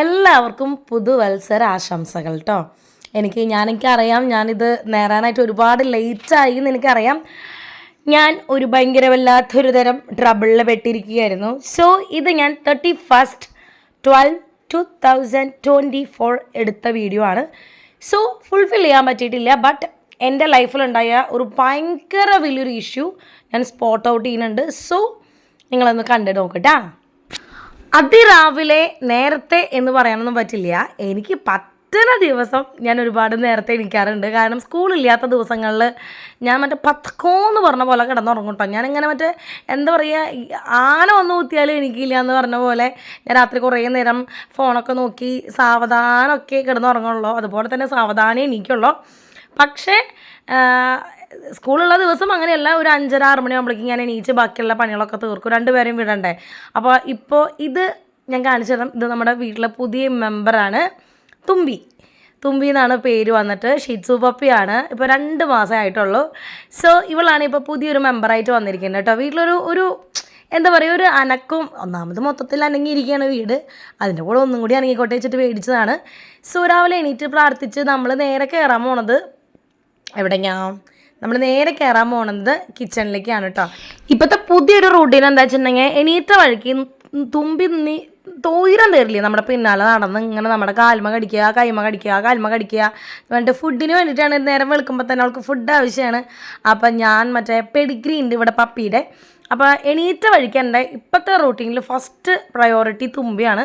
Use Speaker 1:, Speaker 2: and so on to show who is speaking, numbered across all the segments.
Speaker 1: എല്ലാവർക്കും പുതുവത്സര ആശംസകൾ കേട്ടോ എനിക്ക് ഞാൻ എനിക്കറിയാം ഞാനിത് നേരാനായിട്ട് ഒരുപാട് ലേറ്റായി എന്ന് എനിക്കറിയാം. ഞാൻ ഒരു ഭയങ്കര വല്ലാത്തൊരു തരം ട്രബിളിൽ പെട്ടിരിക്കുകയായിരുന്നു. സോ ഇത് ഞാൻ thirty first twelve two thousand twenty four എടുത്ത വീഡിയോ ആണ്. സോ ഫുൾഫിൽ ചെയ്യാൻ പറ്റിയിട്ടില്ല ബട്ട് എന്റെ ലൈഫിലുണ്ടായ ഒരു ഭയങ്കര വലിയൊരു ഇഷ്യൂ ഞാൻ സ്പോട്ട് ഔട്ട് ചെയ്യുന്നുണ്ട്. സോ നിങ്ങളൊന്ന് കണ്ടു നോക്കട്ടാ അതിരാവിലെ നേരത്തെ എന്ന് പറയാനൊന്നും പറ്റില്ല. എനിക്ക് പറ്റുന്ന ദിവസം ഞാൻ ഒരുപാട് നേരത്തെ എണീക്കാറുണ്ട്. കാരണം സ്കൂളില്ലാത്ത ദിവസങ്ങളിൽ ഞാൻ മറ്റേ പത്തക്കോ എന്ന് പറഞ്ഞ പോലെ കിടന്നുറങ്ങും കേട്ടോ ഞാനിങ്ങനെ മറ്റേ എന്താ പറയുക ആന വന്ന് കുത്തിയാലും എനിക്കില്ല എന്ന് പറഞ്ഞ പോലെ ഞാൻ രാത്രി കുറേ നേരം ഫോണൊക്കെ നോക്കി സാവധാനമൊക്കെ കിടന്നുറങ്ങുള്ളൂ. അതുപോലെ തന്നെ സാവധാനം എണീക്കുള്ളൂ. പക്ഷേ സ്കൂളുള്ള ദിവസം അങ്ങനെയല്ല ഒരു അഞ്ചര ആറ് മണിയാകുമ്പോഴേക്കും ഞാൻ എണീച്ച് ബാക്കിയുള്ള പണികളൊക്കെ തീർക്കും. രണ്ടുപേരെയും വിടണ്ടേ. അപ്പോൾ ഇപ്പോൾ ഇത് ഞാൻ കാണിച്ചു തരാം. ഇത് നമ്മുടെ വീട്ടിലെ പുതിയ മെമ്പറാണ് തുമ്പി. തുമ്പി എന്നാണ് പേര് വന്നിട്ട്. ഷിറ്റ്സു പപ്പിയാണ്. ഇപ്പോൾ രണ്ട് മാസമേ ആയിട്ടുള്ളൂ. സോ ഇവളാണ് ഇപ്പോൾ പുതിയൊരു മെമ്പറായിട്ട് വന്നിരിക്കുന്നത് കേട്ടോ. വീട്ടിലൊരു ഒരു എന്താ പറയുക ഒരു അനക്കും ഒന്നാമത് മൊത്തത്തിൽ അനങ്ങിയിരിക്കുകയാണ് വീട്. അതിന്റെ കൂടെ ഒന്നും കൂടി അനങ്ങിക്കോട്ടെ വെച്ചിട്ട് മേടിച്ചതാണ് സോ രാവിലെ എണീറ്റ് പ്രാർത്ഥിച്ച് നമ്മൾ നേരെ കയറാൻ പോണത് എവിടെയാ നമ്മൾ നേരെ കയറാൻ പോണത് കിച്ചണിലേക്കാണ് കേട്ടോ ഇപ്പോഴത്തെ പുതിയൊരു റൂട്ടീൻ എന്താ വെച്ചിട്ടുണ്ടെങ്കിൽ എണീറ്റ വഴിക്ക് തുമ്പി നീ തോയിരം തരില്ലേ നമ്മുടെ പിന്നാലെ നടന്ന് ഇങ്ങനെ നമ്മുടെ കാൽമ കടിക്കുക കൈമ കടിക്കുക കാൽമ കടിക്കുക. എന്നിട്ട് ഫുഡിന് വേണ്ടിയിട്ടാണ് നേരം വെളുക്കുമ്പോൾ തന്നെ അവൾക്ക് ഫുഡ് ആവശ്യമാണ് അപ്പം ഞാൻ മറ്റേ പെഡിഗ്രി ഉണ്ട് ഇവിടെ പപ്പിയുടെ അപ്പോൾ എണീറ്റ വഴിക്ക് എന്റെ ഇപ്പോഴത്തെ റൂട്ടീനിൽ ഫസ്റ്റ് പ്രയോറിറ്റി തുമ്പിയാണ്.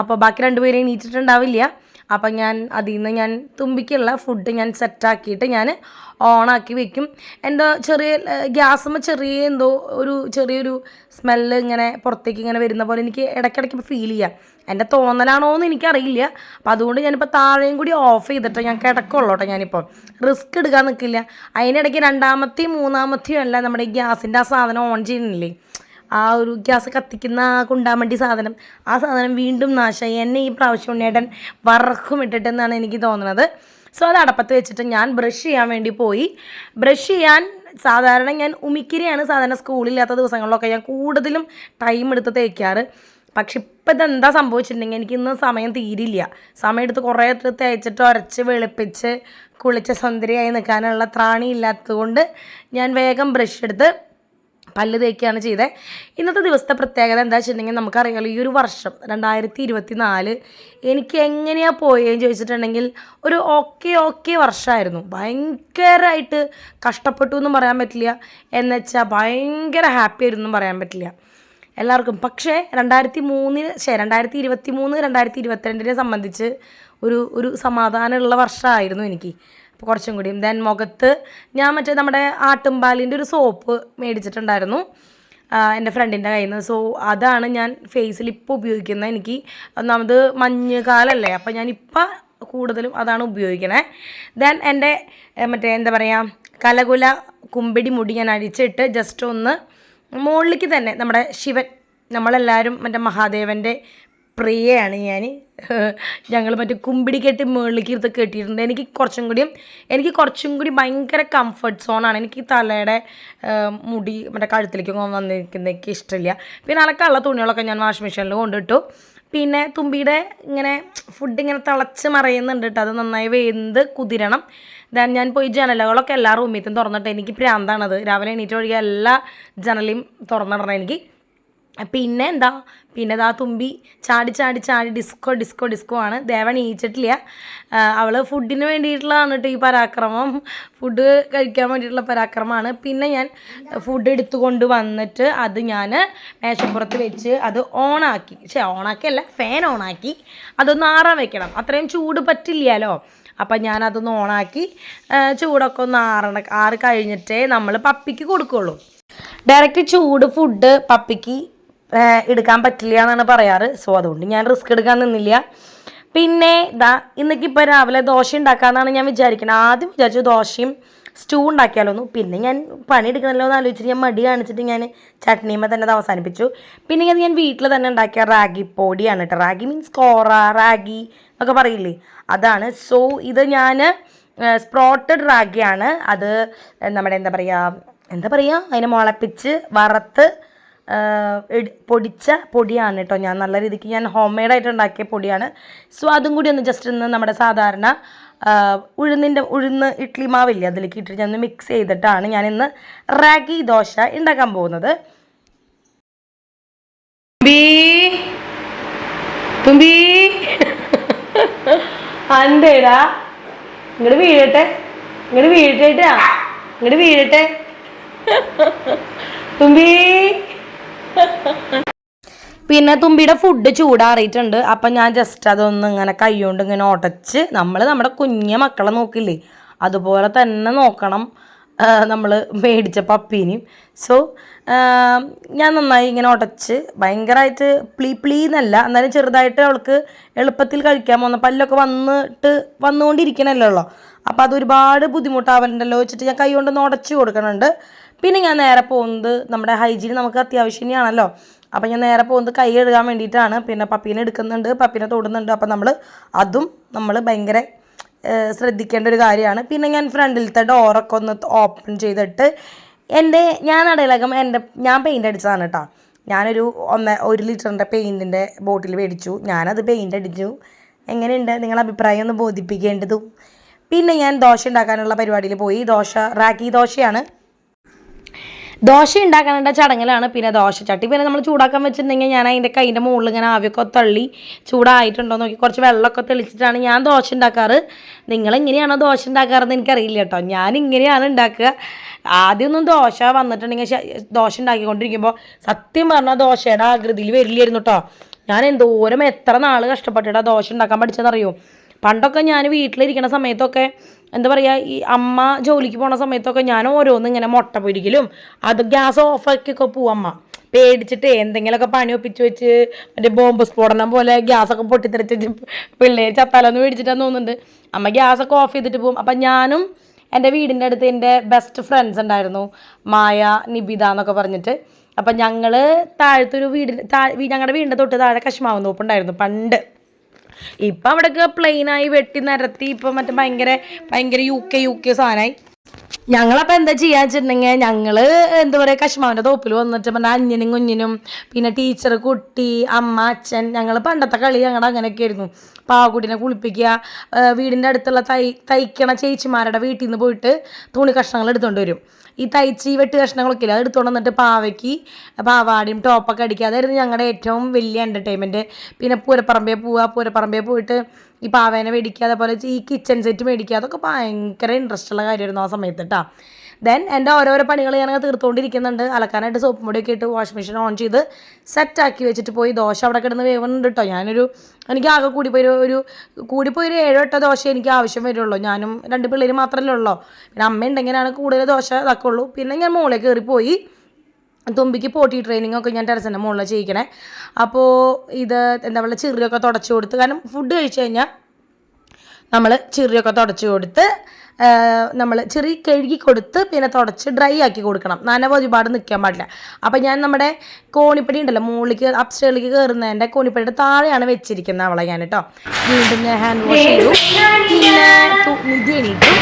Speaker 1: അപ്പോൾ ബാക്കി രണ്ടുപേരും എണീറ്റിട്ടുണ്ടാവില്ല. അപ്പം ഞാൻ അതിൽ നിന്ന് ഞാൻ തുമ്പിക്കുള്ള ഫുഡ് ഞാൻ സെറ്റാക്കിയിട്ട് ഞാൻ ഓണാക്കി വെക്കും. എന്റെ ചെറിയ ഗ്യാസുമ്പോൾ ചെറിയ എന്തോ ഒരു ചെറിയൊരു സ്മെല്ല് ഇങ്ങനെ പുറത്തേക്ക് ഇങ്ങനെ വരുന്ന പോലെ എനിക്ക് ഇടയ്ക്കിടയ്ക്ക് ഫീൽ ചെയ്യാം. എന്റെ തോന്നലാണോ എന്ന് എനിക്കറിയില്ല. അപ്പം അതുകൊണ്ട് ഞാനിപ്പോൾ താഴെയും കൂടി ഓഫ് ചെയ്തിട്ട് ഞാൻ കിടക്കുള്ളൂ കേട്ടോ ഞാനിപ്പോൾ റിസ്ക് എടുക്കാൻ നിൽക്കില്ല. അതിനിടയ്ക്ക് രണ്ടാമത്തെയും മൂന്നാമത്തെയും അല്ല നമ്മുടെ ഗ്യാസിന്റെ ആ സാധനം ഓൺ ചെയ്യുന്നില്ലേ ആ ഒരു ഗ്യാസ് കത്തിക്കുന്ന ആ കുണ്ടാമണ്ടി സാധനം ആ സാധനം വീണ്ടും നാശമായി. എന്നെ ഈ പ്രാവശ്യം ഉണ്ണിയേട്ടൻ വറക്കും ഇട്ടിട്ടെന്നാണ് എനിക്ക് തോന്നുന്നത്. സോ അത് അടപ്പത്ത് വെച്ചിട്ട് ഞാൻ ബ്രഷ് ചെയ്യാൻ വേണ്ടി പോയി. ബ്രഷ് ചെയ്യാൻ സാധാരണ ഞാൻ ഉമിക്കിരിയാണ് സാധാരണ സ്കൂളില്ലാത്ത ദിവസങ്ങളിലൊക്കെ ഞാൻ കൂടുതലും ടൈം എടുത്ത് തേക്കാറ്. പക്ഷെ ഇപ്പം ഇതെന്താ സംഭവിച്ചിട്ടുണ്ടെങ്കിൽ എനിക്ക് ഇന്ന് സമയം തീരില്ല. സമയം എടുത്ത് കുറേ തേച്ചിട്ട് ഉരച്ച് വെളുപ്പിച്ച് കുളിച്ച് സുന്ദരിയായി നിൽക്കാനുള്ള ത്രാണി ഇല്ലാത്തതുകൊണ്ട് ഞാൻ വേഗം ബ്രഷ് എടുത്ത് പല്ല് തേക്കുകയാണ് ചെയ്തത് ഇന്നത്തെ ദിവസത്തെ പ്രത്യേകത എന്താ വെച്ചിട്ടുണ്ടെങ്കിൽ നമുക്കറിയാലോ ഈ ഒരു വർഷം രണ്ടായിരത്തി ഇരുപത്തി നാല് എനിക്ക് എങ്ങനെയാണ് പോയെന്ന് ചോദിച്ചിട്ടുണ്ടെങ്കിൽ ഒരു ഓക്കെ ഓക്കെ വർഷമായിരുന്നു. ഭയങ്കരമായിട്ട് കഷ്ടപ്പെട്ടു എന്നും പറയാൻ പറ്റില്ല. എന്നുവെച്ചാൽ ഭയങ്കര ഹാപ്പി ആയിരുന്നു പറയാൻ പറ്റില്ല. എല്ലാവർക്കും. പക്ഷേ രണ്ടായിരത്തി മൂന്നിന് ശേ രണ്ടായിരത്തി ഇരുപത്തി മൂന്ന് രണ്ടായിരത്തി ഇരുപത്തിരണ്ടിനെ സംബന്ധിച്ച് ഒരു ഒരു സമാധാനമുള്ള വർഷമായിരുന്നു എനിക്ക്. കുറച്ചും കൂടിയും ദെൻ മുഖത്ത് ഞാൻ മറ്റേ നമ്മുടെ ആട്ടുംപാലിന്റെ ഒരു സോപ്പ് മേടിച്ചിട്ടുണ്ടായിരുന്നു എന്റെ ഫ്രണ്ടിന്റെ കയ്യിൽ നിന്ന്. സോ അതാണ് ഞാൻ ഫേസിൽ ഇപ്പോൾ ഉപയോഗിക്കുന്നത്. എനിക്ക് ഒന്നാമത് മഞ്ഞ് കാലല്ലേ അപ്പോൾ ഞാനിപ്പോൾ കൂടുതലും അതാണ് ഉപയോഗിക്കണേ. ദെൻ എന്റെ മറ്റേ എന്താ പറയുക കലകുല കുമ്പിടി മുടി ഞാൻ അഴിച്ചിട്ട് ജസ്റ്റ് ഒന്ന് മുകളിലേക്ക് തന്നെ നമ്മുടെ ശിവൻ നമ്മളെല്ലാവരും മറ്റേ മഹാദേവന്റെ പ്രിയയാണ് ഞാൻ. ഞങ്ങൾ മറ്റേ കുമ്പിടി കെട്ടി മുകളിലേക്ക് ഇരുത്ത് കെട്ടിയിട്ടുണ്ട്. എനിക്ക് കുറച്ചും കൂടി എനിക്ക് കുറച്ചും കൂടി ഭയങ്കര കംഫർട്ട് സോണാണ് എനിക്ക് തലയുടെ മുടി മറ്റേ കഴുത്തിലേക്കൊക്കെ വന്നിരിക്കുന്നത് എനിക്ക് ഇഷ്ടമില്ല. പിന്നെ അലക്കുള്ള തുണികളൊക്കെ ഞാൻ വാഷിംഗ് മെഷീനിൽ കൊണ്ടിട്ടു. പിന്നെ തുമ്പിയുടെ ഇങ്ങനെ ഫുഡ് ഇങ്ങനെ തിളച്ച് മറയുന്നുണ്ട് കേട്ടോ. അത് നന്നായി വെന്ത് കുതിരണം. ദൻ ഞാൻ പോയി ജനലുകളൊക്കെ എല്ലാ റൂമിലത്തും തുറന്നിട്ട് എനിക്ക് പ്രാന്താണത്. രാവിലെ എണീറ്റ് ഒഴികെ എല്ലാ ജനലിയും തുറന്നിടണം എനിക്ക്. പിന്നെ എന്താ പിന്നെ ഇതാ തുമ്പി. ചാടി ചാടി ചാടി. ഡിസ്കോ ഡിസ്കോ ഡിസ്കോ ആണ്. ദേവൻ ഈച്ചിട്ടില്ല അവൾ ഫുഡിന് വേണ്ടിയിട്ടുള്ളതാണ് കേട്ടോ ഈ പരാക്രമം. ഫുഡ് കഴിക്കാൻ വേണ്ടിയിട്ടുള്ള പരാക്രമമാണ്. പിന്നെ ഞാൻ ഫുഡ് എടുത്തുകൊണ്ട് വന്നിട്ട് അത് ഞാൻ മേശപ്പുറത്ത് വെച്ച് അത് ഓണാക്കി. പക്ഷേ ഓണാക്കിയല്ല ഫാൻ ഓണാക്കി. അതൊന്ന് ആറാൻ വെക്കണം. അത്രയും ചൂട് പറ്റില്ലല്ലോ. അപ്പം ഞാനതൊന്ന് ഓണാക്കി ചൂടൊക്കെ ഒന്ന് ആറണ ആറ് കഴിഞ്ഞിട്ടേ നമ്മൾ പപ്പിക്ക് കൊടുക്കുള്ളൂ. ഡയറക്റ്റ് ചൂട് ഫുഡ് പപ്പിക്ക് എടുക്കാൻ പറ്റില്ല എന്നാണ് പറയാറ്. സോ അതുകൊണ്ട് ഞാൻ റിസ്ക് എടുക്കാൻ നിന്നില്ല. പിന്നെ ഇതാ ഇന്നേക്കിപ്പോൾ രാവിലെ ദോശ ഉണ്ടാക്കാമെന്നാണ് ഞാൻ വിചാരിക്കുന്നത് ആദ്യം വിചാരിച്ചു ദോശയും സ്റ്റൂ ഉണ്ടാക്കിയാലോന്നു. പിന്നെ ഞാൻ പണി എടുക്കണമല്ലോ എന്ന് ആലോചിച്ചിട്ട് ഞാൻ മടി കാണിച്ചിട്ട് ഞാൻ ചട്നിയുമ്പോൾ തന്നെ അത് അവസാനിപ്പിച്ചു. പിന്നെ അത് ഞാൻ വീട്ടിൽ തന്നെ ഉണ്ടാക്കിയ റാഗി പൊടിയാണ് കേട്ടോ. റാഗി മീൻസ് കോറ റാഗി എന്നൊക്കെ പറയില്ലേ? അതാണ്. സോ ഇത് ഞാൻ സ്പ്രോട്ടഡ് റാഗിയാണ്. അത് നമ്മുടെ എന്താ പറയുക എന്താ പറയുക അതിനെ മുളപ്പിച്ച് വറുത്ത് പൊടിച്ച പൊടിയാണ് കേട്ടോ ഞാൻ നല്ല രീതിക്ക് ഞാൻ ഹോം മെയ്ഡായിട്ട് ഉണ്ടാക്കിയ പൊടിയാണ്. സോ അതും കൂടി ഒന്ന് ജസ്റ്റ് ഒന്ന് നമ്മുടെ സാധാരണ ഉഴുന്നിന്റെ ഉഴുന്ന് ഇഡ്ലി മാവില്ലേ അതിലേക്ക് ഇട്ടിട്ട് ഞാൻ ഒന്ന് മിക്സ് ചെയ്തിട്ടാണ് ഞാൻ ഇന്ന് റാഗി ദോശ ഉണ്ടാക്കാൻ പോകുന്നത്. തുമ്പി ഇങ്ങോട്ട് വീഴട്ടെ ഇങ്ങോട്ട് വീഴട്ടേട്ടാ ഇങ്ങോട്ട് വീഴട്ടെ. തുമ്പി. പിന്നെ തുമ്പിയുടെ ഫുഡ് ചൂടാറിയിട്ടുണ്ട്. അപ്പം ഞാൻ ജസ്റ്റ് അതൊന്ന് ഇങ്ങനെ കൈകൊണ്ട് ഇങ്ങനെ ഉടച്ച് നമ്മൾ നമ്മുടെ കുഞ്ഞ മക്കളെ നോക്കില്ലേ? അതുപോലെ തന്നെ നോക്കണം നമ്മൾ മേടിച്ച പപ്പീനെയും. സോ ഞാൻ നന്നായി ഇങ്ങനെ ഉടച്ച് ഭയങ്കരമായിട്ട് പ്ലീ പ്ലീ എന്നല്ല എന്നാലും ചെറുതായിട്ട് അവൾക്ക് എളുപ്പത്തിൽ കഴിക്കാൻ പോകുന്ന പല്ലൊക്കെ വന്നിട്ട് വന്നുകൊണ്ടിരിക്കണല്ലോ. അപ്പോൾ അത് ഒരുപാട് ബുദ്ധിമുട്ടാവലുണ്ടല്ലോ വെച്ചിട്ട് ഞാൻ കൈ കൊണ്ടൊന്ന് ഉടച്ച് കൊടുക്കണുണ്ട്. പിന്നെ ഞാൻ നേരെ പോകുന്നത് നമ്മുടെ ഹൈജീൻ നമുക്ക് അത്യാവശ്യം തന്നെയാണല്ലോ. അപ്പം ഞാൻ നേരെ പോകുന്നത് കൈ കഴുകാൻ വേണ്ടിയിട്ടാണ്. പിന്നെ പപ്പീനെ എടുക്കുന്നുണ്ട് പപ്പീനെ തൊടുന്നുണ്ട്. അപ്പം നമ്മൾ അതും നമ്മൾ ഭയങ്കര ശ്രദ്ധിക്കേണ്ട ഒരു കാര്യമാണ്. പിന്നെ ഞാൻ ഫ്രണ്ടിലത്തെ ഡോറൊക്കെ ഒന്ന് ഓപ്പൺ ചെയ്തിട്ട് എന്റെ ഞാൻ അടയിലകം എന്റെ ഞാൻ പെയിന്റ് അടിച്ചതാണ് കേട്ടോ. ഞാനൊരു ഒന്ന് ഒരു ലിറ്ററിന്റെ പെയിന്റിന്റെ ബോട്ടിൽ മേടിച്ചു. ഞാനത് പെയിന്റ് അടിച്ചു. എങ്ങനെയുണ്ട്? നിങ്ങളുടെ അഭിപ്രായം ഒന്ന് ബോധിപ്പിക്കേണ്ടതും. പിന്നെ ഞാൻ ദോശ ഉണ്ടാക്കാനുള്ള പരിപാടിയിൽ പോയി. ദോശ റാക്കി ദോശയാണ്. ദോശ ഉണ്ടാക്കാനുള്ള ചടങ്ങിലാണ്. പിന്നെ ദോശ ചട്ടി പിന്നെ നമ്മൾ ചൂടാക്കാൻ വെച്ചിട്ടുണ്ടെങ്കിൽ ഞാൻ അതിന്റെ കൈന്റെ മുകളിൽ ഇങ്ങനെ ആവിയൊക്കെ തള്ളി ചൂടായിട്ടുണ്ടോ നോക്കി. കുറച്ച് വെള്ളമൊക്കെ തെളിച്ചിട്ടാണ് ഞാൻ ദോശ ഉണ്ടാക്കാറ്. നിങ്ങൾ എങ്ങനെയാണോ ദോശ ഉണ്ടാക്കാറെന്ന് എനിക്കറിയില്ല കേട്ടോ. ഞാൻ ഇങ്ങനെയാണ് ഉണ്ടാക്കുക ആദ്യമൊന്നും ദോശ വന്നിട്ടുണ്ടെങ്കിൽ ദോശ ഉണ്ടാക്കിക്കൊണ്ടിരിക്കുമ്പോൾ സത്യം പറഞ്ഞാൽ ദോശയുടെ ആകൃതിയിൽ വരില്ലായിരുന്നു കേട്ടോ. ഞാൻ എന്തോരം എത്ര നാൾ കഷ്ടപ്പെട്ടിട്ടാണ് ദോശ ഉണ്ടാക്കാൻ പഠിച്ചതെന്നറിയോ? പണ്ടൊക്കെ ഞാൻ വീട്ടിലിരിക്കുന്ന സമയത്തൊക്കെ എന്താ പറയുക ഈ അമ്മ ജോലിക്ക് പോണ സമയത്തൊക്കെ ഞാൻ ഓരോന്ന് ഇങ്ങനെ മുട്ട പൊരിക്കലും അത് ഗ്യാസ് ഓഫാക്കിയൊക്കെ പോവും അമ്മ. പേടിച്ചിട്ട് എന്തെങ്കിലുമൊക്കെ പണി ഒപ്പിച്ച് വെച്ച് മറ്റേ ബോംബ് സ്ഫോടനം പോലെ ഗ്യാസൊക്കെ പൊട്ടിത്തെറിച്ച് പിള്ളേർ ചത്താലൊന്നും മേടിച്ചിട്ടാന്ന് തോന്നുന്നുണ്ട്. അമ്മ ഗ്യാസൊക്കെ ഓഫ് ചെയ്തിട്ട് പോകും അപ്പം ഞാനും എന്റെ വീടിന്റെ അടുത്ത് എന്റെ ബെസ്റ്റ് ഫ്രണ്ട്സ് ഉണ്ടായിരുന്നു മായ നിബിത എന്നൊക്കെ പറഞ്ഞിട്ട്. അപ്പം ഞങ്ങൾ താഴത്തൊരു വീടിന് താഴെ ഞങ്ങളുടെ വീടിന്റെ തൊട്ട് താഴെ കശ്മാവ് നോപ്പുണ്ടായിരുന്നു പണ്ട്. ഇപ്പം അവിടെയൊക്കെ പ്ലെയിനായി വെട്ടി നിരത്തി. ഇപ്പം മറ്റേ ഭയങ്കര ഭയങ്കര യു കെ യു കെ സാധനമായി ഞങ്ങളപ്പോൾ എന്താ ചെയ്യാന്ന് വെച്ചിട്ടുണ്ടെങ്കിൽ ഞങ്ങൾ എന്താ പറയുക കശ്മാവിന്റെ തോപ്പിൽ വന്നിട്ട് പറഞ്ഞാൽ അഞ്ഞനും കുഞ്ഞിനും പിന്നെ ടീച്ചർ കുട്ടി അമ്മ അച്ഛൻ ഞങ്ങൾ പണ്ടത്തെ കളി ഞങ്ങളുടെ അങ്ങനെയൊക്കെ ആയിരുന്നു. പാവക്കുട്ടിനെ കുളിപ്പിക്കുക വീടിന്റെ അടുത്തുള്ള തൈ തയ്ക്കണ ചേച്ചിമാരുടെ വീട്ടിൽ നിന്ന് പോയിട്ട് തുണി കഷ്ണങ്ങൾ എടുത്തുകൊണ്ട് വരും. ഈ തയ്ച്ചി വെട്ട് കഷ്ണങ്ങളൊക്കെ അത് എടുത്തുകൊണ്ട് വന്നിട്ട് പാവയ്ക്ക് പാവാടിയും ടോപ്പൊക്കെ അടിക്കുക. അതായിരുന്നു ഞങ്ങളുടെ ഏറ്റവും വലിയ എന്റർടൈൻമെന്റ് പിന്നെ പൂരപ്പറമ്പേ പോവുക പൂരപ്പറമ്പേ പോയിട്ട് ഈ പാവേനെ മേടിക്കുക അതേപോലെ ഈ കിച്ചൺ സെറ്റ് മേടിക്കുക. അതൊക്കെ ഭയങ്കര ഇൻട്രസ്റ്റ് ഉള്ള കാര്യമായിരുന്നു ആ സമയത്ത് കേട്ടോ ദെൻ എന്റെ ഓരോരോ പണികൾ ഞാനങ്ങനെ തീർത്തുകൊണ്ടിരിക്കുന്നുണ്ട്. അലക്കാനായിട്ട് സോപ്പ് പൊടിയൊക്കെ ഇട്ട് വാഷിംഗ് മെഷീൻ ഓൺ ചെയ്ത് സെറ്റാക്കി വെച്ചിട്ട് പോയി. ദോശ അവിടെ കിടന്ന് വേവുന്നുണ്ട് കേട്ടോ ഞാനൊരു എനിക്ക് ആകെ കൂടിപ്പോയി ഒരു കൂടിപ്പോയി ഒരു ഏഴോ എട്ടോ ദോശ എനിക്ക് ആവശ്യം വരുള്ളൂ. ഞാനും രണ്ട് പിള്ളേർ മാത്രമല്ലേ ഉള്ളൂ? പിന്നെ അമ്മ ഉണ്ടെങ്കിലാണ് കൂടുതൽ ദോശ ഇതാക്കുള്ളൂ പിന്നെ ഞാൻ മുകളിൽ കയറിപ്പോയി. തുമ്പിക്ക് പോട്ടി ട്രെയിനിങ് ഒക്കെ ഞാൻ ടെറസിന്റെ മുകളിൽ ചെയ്യിക്കണേ. അപ്പോൾ ഇത് എന്താ പറയുക ചിറിയൊക്കെ തുടച്ചു കൊടുത്ത് കാരണം ഫുഡ് കഴിച്ച് കഴിഞ്ഞാൽ നമ്മൾ ചിറിയൊക്കെ തുടച്ചു കൊടുത്ത് നമ്മൾ ചെറിയ കഴുകി കൊടുത്ത് പിന്നെ തുടച്ച് ഡ്രൈ ആക്കി കൊടുക്കണം. നനവ് ഒരുപാട് നിൽക്കാൻ പാടില്ല. അപ്പം ഞാൻ നമ്മുടെ കോണിപ്പടി ഉണ്ടല്ലോ മുകളിലേക്ക് അപ്സ്റ്റേളിലേക്ക് കയറുന്നതിന്റെ കോണിപ്പടിയുടെ താഴെയാണ് വെച്ചിരിക്കുന്നത് അവളെ ഞാൻ കേട്ടോ. വീണ്ടും ഞാൻ ഹാൻഡ് വാഷ് ചെയ്തു. പിന്നെ നിധി എണീറ്റു.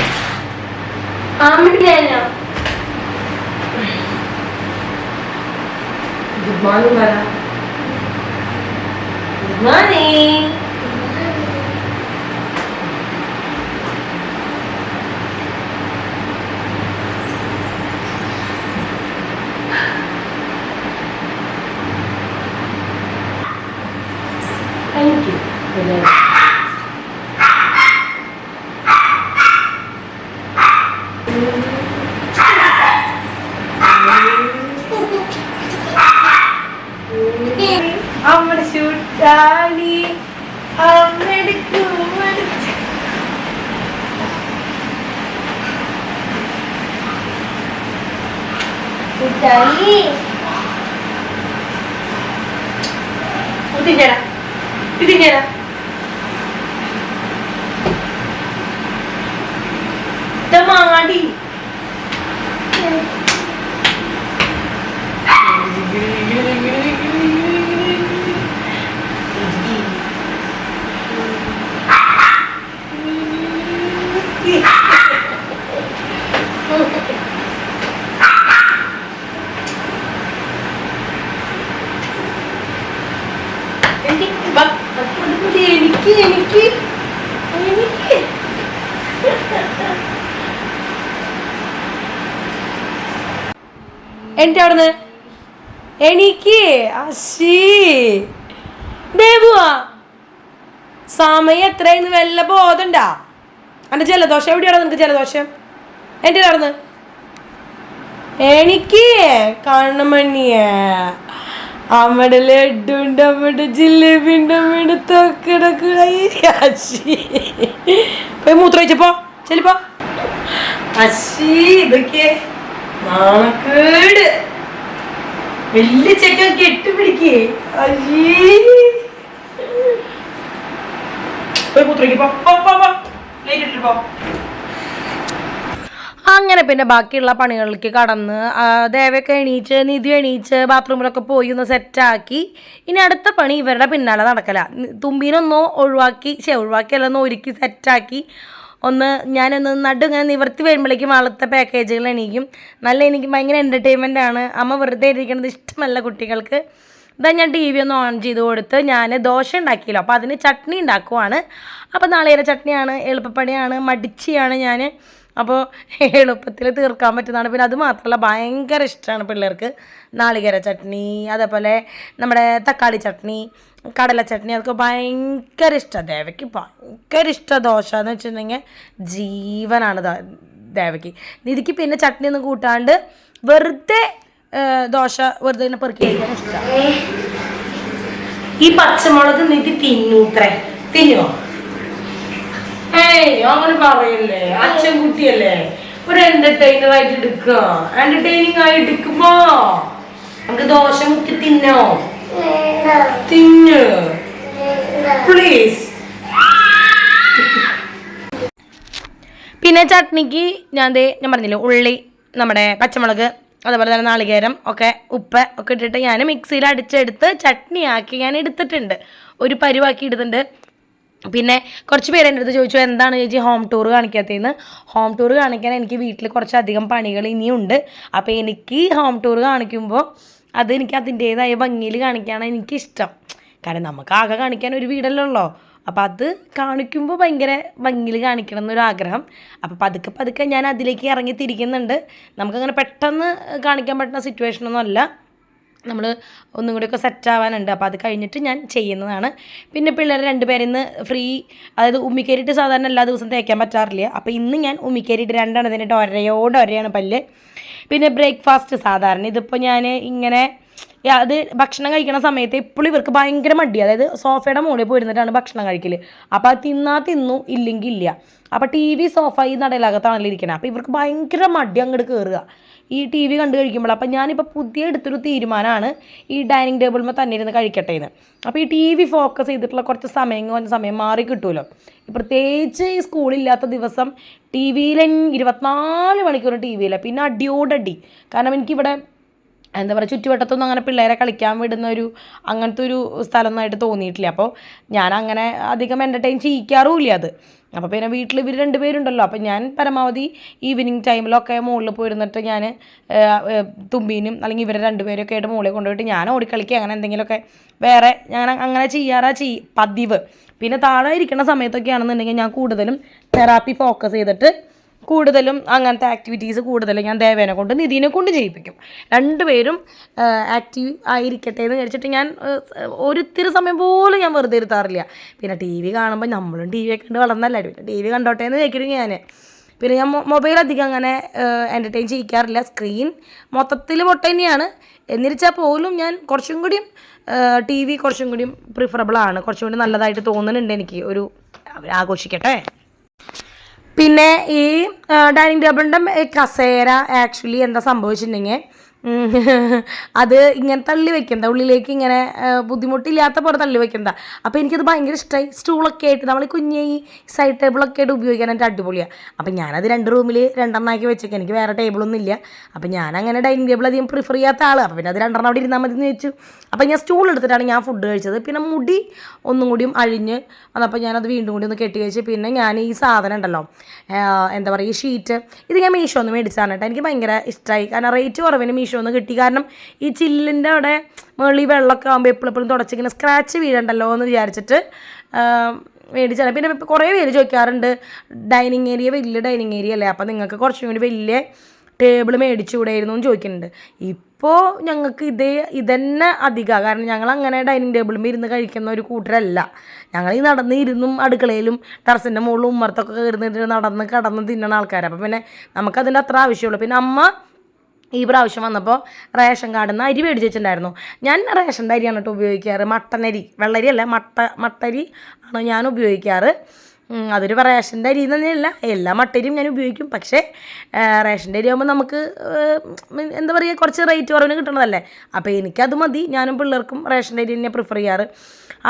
Speaker 1: Good morning good morning. എനിക്ക്? അശീ. ദേവുവാ സമയം വല്ല ബോധണ്ടാ? എന്റെ ജലദോഷം എവിടെയാണ് നിനക്ക് ജലദോഷം? എന്റെ നടന്ന് എനിക്ക്? കണ്ണമണിയേ അമ്മയുടെ ലഡുണ്ട് അമ്മയുടെ ജിലേബി ഉണ്ട് മൂത്രമൊഴിച്ചപ്പോ ചെലിപ്പോ അശീ ഇതൊക്കെ നാണക്കേട്. വലിയ ചെക്കൻ പോയി മൂത്രമൊഴിക്ക് പോ പോ പോ പോ. അങ്ങനെ പിന്നെ ബാക്കിയുള്ള പണികളിലേക്ക് കടന്ന് ദേവയൊക്കെ എണീച്ച് നിധി എണീച്ച് ബാത്റൂമിലൊക്കെ പോയി ഒന്ന് സെറ്റാക്കി ഇനി അടുത്ത പണി ഇവരുടെ പിന്നാലെ നടക്കല. തുമ്പീനൊന്നോ ഒഴിവാക്കി ശേ ഒഴിവാക്കിയല്ല ഒന്ന് ഒരുക്കി സെറ്റാക്കി ഒന്ന് ഞാനൊന്ന് നടു ഇങ്ങനെ നിവർത്തി വരുമ്പോഴേക്കും ആളത്തെ പാക്കേജുകൾ എണീക്കും. നല്ല എനിക്ക് ഭയങ്കര എന്റർടൈൻമെന്റ് ആണ്. അമ്മ വെറുതെ ഇരിക്കുന്നത് ഇഷ്ടമല്ല കുട്ടികൾക്ക്. ഇതാ ഞാൻ ടി വി ഒന്ന് ഓൺ ചെയ്ത് കൊടുത്ത് ഞാൻ ദോശ ഉണ്ടാക്കിയല്ലോ. അപ്പോൾ അതിന് ചട്നി ഉണ്ടാക്കുവാണ്. അപ്പോൾ നാളികേര ചട്നിയാണ് എളുപ്പപ്പണിയാണ് മടിച്ചിയാണ് ഞാൻ അപ്പോൾ എളുപ്പത്തിൽ തീർക്കാൻ പറ്റുന്നതാണ്. പിന്നെ അത് മാത്രമല്ല ഭയങ്കര ഇഷ്ടമാണ് പിള്ളേർക്ക്. നാളികേര ചട്നി അതേപോലെ നമ്മുടെ തക്കാളി ചട്നി കടല ചട്നി അതൊക്കെ ഭയങ്കര ഇഷ്ടമാണ് ദേവയ്ക്ക് ഭയങ്കര ഇഷ്ട ദോശ എന്ന് വെച്ചിട്ടുണ്ടെങ്കിൽ ജീവനാണ് ദേവയ്ക്ക്. നിധിക്ക് പിന്നെ ചട്നി ഒന്നും കൂട്ടാണ്ട് വെറുതെ ദോശ വെറുതെ ഇങ്ങനെ പെറുക്കി കഴിക്കാൻ ഇഷ്ടമാണ് ഈ പച്ചമുളക് നിധി തിന്നൂത്രേ തിന്നോ? ഏയ് അങ്ങനെ പറയല്ലേ. അച്ഛൻ കുട്ടിയല്ലേ. ഒരു എന്റർടൈനർ ആയിട്ട് എടുക്കുക എന്റർടൈനിങ് ആയി എടുക്കുമ്പോ. നമുക്ക് ദോശ മുക്കി തിന്നോ? തിന്നു പ്ലീസ് പിന്നെ ചട്നിക്ക് ഞാൻ ദേ ഞാൻ പറഞ്ഞില്ല ഉള്ളി നമ്മുടെ പച്ചമുളക് അതുപോലെ തന്നെ നാളികേരം ഒക്കെ ഉപ്പ് ഒക്കെ ഇട്ടിട്ട് ഞാൻ മിക്സിയിൽ അടിച്ചെടുത്ത് ചട്നിയാക്കി ഞാൻ എടുത്തിട്ടുണ്ട്. ഒരു പരുവാക്കി ഇടുന്നുണ്ട് പിന്നെ കുറച്ച് പേര് എന്റെ അടുത്ത് ചോദിച്ചു എന്താണ് ചേച്ചി ഹോം ടൂർ കാണിക്കാത്തതെന്ന്? ഹോം ടൂർ കാണിക്കാൻ എനിക്ക് വീട്ടിൽ കുറച്ചധികം പണികൾ ഇനിയുണ്ട്. അപ്പോൾ എനിക്ക് ഹോം ടൂർ കാണിക്കുമ്പോൾ അത് എനിക്ക് അതിന്റേതായ ഭംഗിയിൽ കാണിക്കാനാണ് എനിക്കിഷ്ടം. കാരണം നമുക്ക് ആകെ കാണിക്കാൻ ഒരു വീടല്ലല്ലോ അപ്പം അപ്പോൾ അത് കാണിക്കുമ്പോൾ ഭയങ്കര ഭംഗിയിൽ കാണിക്കണം എന്നൊരു ആഗ്രഹം അപ്പോൾ പതുക്കെ പതുക്കെ ഞാൻ അതിലേക്ക് ഇറങ്ങി തിരിക്കുന്നുണ്ട്. നമുക്കങ്ങനെ പെട്ടെന്ന് കാണിക്കാൻ പറ്റുന്ന സിറ്റുവേഷനൊന്നും അല്ല നമ്മൾ ഒന്നും കൂടിയൊക്കെ സെറ്റ് ആവാനുണ്ട്. അപ്പോൾ അത് കഴിഞ്ഞിട്ട് ഞാൻ ചെയ്യുന്നതാണ്. പിന്നെ പിള്ളേർ രണ്ടുപേരിൽ നിന്ന് ഫ്രീ അതായത് ഉമ്മിക്കേരിട്ട് സാധാരണ എല്ലാ ദിവസവും തേക്കാൻ പറ്റാറില്ല. അപ്പോൾ ഇന്ന് ഞാൻ ഉമ്മിക്കേരിട്ട് രണ്ടെണ്ണത്തിന്റെ ഒരയോടൊരയാണ് പല്ല്. പിന്നെ ബ്രേക്ക്ഫാസ്റ്റ് സാധാരണ. ഇതിപ്പോൾ ഞാൻ ഇങ്ങനെ അത് ഭക്ഷണം കഴിക്കണ സമയത്ത് എപ്പോഴും ഇവർക്ക് ഭയങ്കര മടി. അതായത് സോഫയുടെ മുകളിൽ പോയിരുന്നിട്ടാണ് ഭക്ഷണം കഴിക്കൽ അപ്പോൾ അത് തിന്നാ തിന്നു ഇല്ലെങ്കിൽ ഇല്ല. അപ്പോൾ ടി വി സോഫ ഈ നടയിലകത്താണല്ലോ ഇരിക്കണേ. അപ്പോൾ ഇവർക്ക് ഭയങ്കര മടി അങ്ങോട്ട് കയറുക ഈ ടി വി കണ്ടു കഴിക്കുമ്പോൾ. അപ്പം ഞാനിപ്പോൾ പുതിയ എടുത്തൊരു തീരുമാനമാണ് ഈ ഡൈനിങ് ടേബിളിൽ തന്നെ ഇരുന്ന് കഴിക്കട്ടെ എന്ന് അപ്പോൾ ഈ ടി വി ഫോക്കസ് ചെയ്തിട്ടുള്ള കുറച്ച് സമയം കുറച്ച് സമയം മാറി കിട്ടുമല്ലോ പ്രത്യേകിച്ച് ഈ സ്കൂളില്ലാത്ത ദിവസം ടി വിയിൽ ഇരുപത്തിനാല് മണിക്കൂർ ടി വിയില്ല പിന്നെ അടിയോടടി. കാരണം എനിക്കിവിടെ എന്താ പറയുക ചുറ്റുവട്ടത്തൊന്നും അങ്ങനെ പിള്ളേരെ കളിക്കാൻ വിടുന്ന ഒരു അങ്ങനത്തെ ഒരു സ്ഥലമൊന്നായിട്ട് തോന്നിയിട്ടില്ല. അപ്പോൾ ഞാൻ അങ്ങനെ അധികം എന്റർടൈൻ ചെയ്യിക്കാറുമില്ല അത്. അപ്പോൾ പിന്നെ വീട്ടിൽ ഇവർ രണ്ടുപേരുണ്ടല്ലോ അപ്പോൾ ഞാൻ പരമാവധി ഈവനിങ് ടൈമിലൊക്കെ മുകളിൽ പോയിരുന്നിട്ട് ഞാൻ തുമ്പീനും അല്ലെങ്കിൽ ഇവരെ രണ്ടുപേരൊക്കെ ആയിട്ട് മുകളിൽ കൊണ്ടുപോയിട്ട് ഞാൻ ഓടിക്കളിക്കുക അങ്ങനെ എന്തെങ്കിലുമൊക്കെ വേറെ ഞാൻ അങ്ങനെ ചെയ്യാറാ ചെയ് പതിവ്. പിന്നെ താഴെ ഇരിക്കുന്ന സമയത്തൊക്കെ ആണെന്നുണ്ടെങ്കിൽ ഞാൻ കൂടുതലും തെറാപ്പി ഫോക്കസ് ചെയ്തിട്ട് കൂടുതലും അങ്ങനത്തെ ആക്ടിവിറ്റീസ് കൂടുതലും ഞാൻ ദേവേനെ കൊണ്ട് നിധിനെ കൊണ്ട് ചെയ്യിപ്പിക്കും. രണ്ടുപേരും ആക്റ്റീവ് ആയിരിക്കട്ടെ എന്ന് വിചാരിച്ചിട്ട് ഞാൻ ഒരുത്തിരി സമയം പോലും ഞാൻ വെറുതെ ഇരുത്താറില്ല. പിന്നെ ടി വി കാണുമ്പോൾ നമ്മളും ടി വി ഒക്കെ കണ്ട് വളർന്നല്ലേ? പിന്നെ ടി വി കണ്ടോട്ടെ എന്ന് ചോദിക്കണമെങ്കിൽ ഞാൻ പിന്നെ ഞാൻ മൊബൈൽ അധികം അങ്ങനെ എന്റർടൈൻ ചെയ്യിക്കാറില്ല. സ്ക്രീൻ മൊത്തത്തിൽ പൊട്ട തന്നെയാണ്. എന്നിരിച്ചാൽ പോലും ഞാൻ കുറച്ചും കൂടിയും ടി വി കുറച്ചും കൂടിയും പ്രിഫറബിൾ ആണ്. കുറച്ചും കൂടി നല്ലതായിട്ട് തോന്നുന്നുണ്ട് എനിക്ക്. ഒരു ആഘോഷിക്കട്ടെ. പിന്നെ ഈ ഡൈനിങ് ടേബിളിന്റെ കസേര ആക്ച്വലി എന്താ സംഭവിച്ചിട്ടുണ്ടെങ്കിൽ അത് ഇങ്ങനെ തള്ളി വെക്കണ്ട. ഉള്ളിലേക്ക് ഇങ്ങനെ ബുദ്ധിമുട്ടില്ലാത്ത പോലെ തള്ളി വെക്കണ്ട. അപ്പോൾ എനിക്കത് ഭയങ്കര ഇഷ്ടമായി സ്റ്റൂളൊക്കെ ആയിട്ട് നമ്മൾ കുഞ്ഞി ഈ സൈഡ് ടേബിളൊക്കെ ആയിട്ട് ഉപയോഗിക്കാൻ ഉപയോഗിക്കാനായിട്ട് അടിപൊളിയാണ് അപ്പം ഞാനത് രണ്ട് റൂമിൽ രണ്ടെണ്ണമാക്കി വെച്ചേക്കാം. എനിക്ക് വേറെ ടേബിളൊന്നും ഇല്ല. അപ്പം ഞാൻ അങ്ങനെ ഡൈനിങ് ടേബിൾ അധികം പ്രിഫർ ചെയ്യാത്ത ആളാണ് അപ്പം പിന്നെ അത് രണ്ടെണ്ണം അവിടെ ഇരുന്നാൽ മതി എന്ന് വെച്ചു അപ്പം ഞാൻ സ്റ്റൂൾ എടുത്തിട്ടാണ് ഞാൻ ഫുഡ് കഴിച്ചത്. പിന്നെ മുടി ഒന്നും കൂടിയും അഴിഞ്ഞ് വന്നപ്പോൾ ഞാനത് വീണ്ടും കൂടി ഒന്ന് കെട്ടി കഴിച്ച്. പിന്നെ ഞാൻ ഈ സാധനം ഉണ്ടല്ലോ എന്താ പറയുക ഈ ഷീറ്റ് ഇത് ഞാൻ മീഷോ ഒന്ന് മേടിച്ചാണ് കേട്ടോ. എനിക്ക് ഭയങ്കര ഇഷ്ടമായി കാരണം റേറ്റ് കുറവിന് മീഷോ ഒന്ന് കിട്ടി. കാരണം ഈ ചില്ലിന്റെ അവിടെ മുകളിൽ വെള്ളമൊക്കെ ആകുമ്പോൾ എപ്പോഴും എപ്പോഴും തുടച്ചിങ്ങനെ സ്ക്രാച്ച് വീഴണ്ടല്ലോ എന്ന് വിചാരിച്ചിട്ട് മേടിച്ചാണ് പിന്നെ ഇപ്പോൾ കുറേ പേര് ചോദിക്കാറുണ്ട് ഡൈനിങ് ഏരിയ വലിയ ഡൈനിങ് ഏരിയ അല്ലേ? അപ്പോൾ നിങ്ങൾക്ക് കുറച്ചും കൂടി വലിയ ടേബിൾ മേടിച്ചുകൂടായിരുന്നു എന്ന് ചോദിക്കുന്നുണ്ട്. ഇപ്പോൾ ഞങ്ങൾക്ക് ഇതേ ഇതന്നെ അധികമാണ് കാരണം ഞങ്ങൾ അങ്ങനെ ഡൈനിങ് ടേബിളും ഇരുന്ന് കഴിക്കുന്ന ഒരു കൂട്ടരല്ല. ഞങ്ങൾ ഈ നടന്ന് ഇരുന്നും അടുക്കളയിലും ടെറസിന്റെ മുകളിലും ഉമ്മർത്തൊക്കെ ഇരുന്നിട്ട് നടന്ന് കടന്ന് തിന്നണ ആൾക്കാരാണ് അപ്പം പിന്നെ നമുക്കതിന്റെ അത്ര ആവശ്യമുള്ളൂ പിന്നെ അമ്മ ഈ പ്രാവശ്യം വന്നപ്പോൾ റേഷൻ കാർഡിൽ നിന്ന് അരി മേടിച്ച് ഞാൻ റേഷന്റെ അരിയാണ് കേട്ടോ ഉപയോഗിക്കാറ്. മട്ടനരി. വെള്ളരി അല്ല മട്ട മട്ടരി ആണ് ഞാൻ ഉപയോഗിക്കാറ്. അതൊരു റേഷന്റെ അരി തന്നെയല്ല എല്ലാ മട്ടരിയും ഞാൻ ഉപയോഗിക്കും. പക്ഷേ റേഷന്റെ അരി ആകുമ്പോൾ നമുക്ക് എന്താ പറയുക കുറച്ച് റേറ്റ് കുറവിന് കിട്ടണതല്ലേ? അപ്പോൾ എനിക്കത് മതി. ഞാനും പിള്ളേർക്കും റേഷന്റെ അരി തന്നെ പ്രിഫർ ചെയ്യാറ്.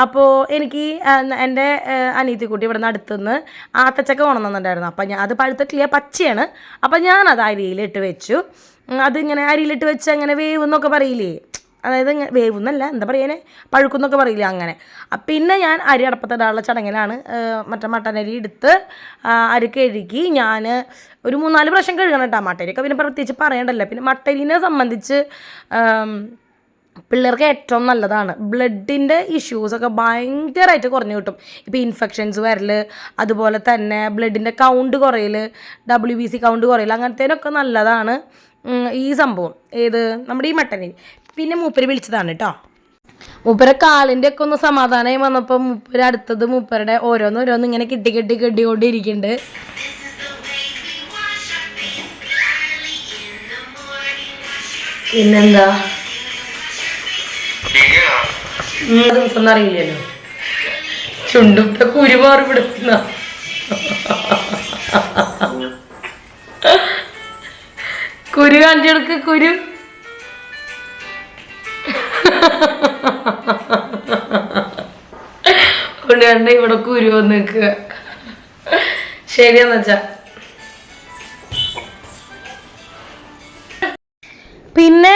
Speaker 1: അപ്പോൾ എനിക്ക് എന്റെ അനിയത്തിക്കുട്ടി ഇവിടെ നിന്ന് അടുത്തുനിന്ന് ആത്തച്ചക്ക കൊണ്ടുവന്നിട്ടുണ്ടായിരുന്നു. അപ്പം ഞാൻ അത് പഴുത്തിട്ടില്ല പച്ചയാണ്. അപ്പം ഞാനത് അരിയിലിട്ട് വെച്ചു. അതിങ്ങനെ അരിയിലിട്ട് വെച്ച് അങ്ങനെ വേവ് എന്നൊക്കെ പറയില്ലേ? അതായത് വേവുന്നല്ല എന്താ പറയുക പഴുക്കുന്നൊക്കെ പറയില്ല അങ്ങനെ. പിന്നെ ഞാൻ അരി അടപ്പത്തിടാനുള്ള ചടങ്ങിലാണ് മറ്റേ മട്ടനരി എടുത്ത് അരി കഴുകി ഞാൻ ഒരു മൂന്നാൽ പ്രാവശ്യം കഴുകണം കേട്ടോ മട്ടരിയൊക്കെ പിന്നെ പ്രത്യേകിച്ച് പറയണ്ടല്ലോ. പിന്നെ മട്ടരിനെ സംബന്ധിച്ച് പിള്ളേർക്ക് ഏറ്റവും നല്ലതാണ്. ബ്ലഡിന്റെ ഇഷ്യൂസൊക്കെ ഭയങ്കരമായിട്ട് കുറഞ്ഞു കിട്ടും. ഇപ്പോൾ ഇൻഫെക്ഷൻസ് വരൽ അതുപോലെ തന്നെ ബ്ലഡിന്റെ കൗണ്ട് കുറയൽ ഡബ്ല്യു ബി സി കൗണ്ട് കുറയൽ അങ്ങനത്തേനൊക്കെ നല്ലതാണ്. ഈ സംഭവം. ഏത്? നമ്മുടെ ഈ മട്ടനെ പിന്നെ മൂപ്പര് വിളിച്ചതാണ് കേട്ടോ മൂപ്പര കാലിന്റെ ഒക്കെ ഒന്ന് സമാധാനമായി വന്നപ്പോൾ മൂപ്പര് അടുത്തത് മൂപ്പരുടെ ഓരോന്ന് ഓരോന്ന് ഇങ്ങനെ കിട്ടി കെട്ടി കെട്ടിക്കൊണ്ടിരിക്കുന്നുണ്ട് പിന്നെന്താ? ദിവസം ഒന്നും അറിയില്ലല്ലോ. ചുണ്ടുത്ത കുരു മാറി കുരു കാണിച്ചെടുക്ക് കുരു. കൊണ്ട് കണ്ട ഇവിടെ കുരു വന്ന് നിൽക്കുക. ശരിയെന്ന് വെച്ചാ. പിന്നെ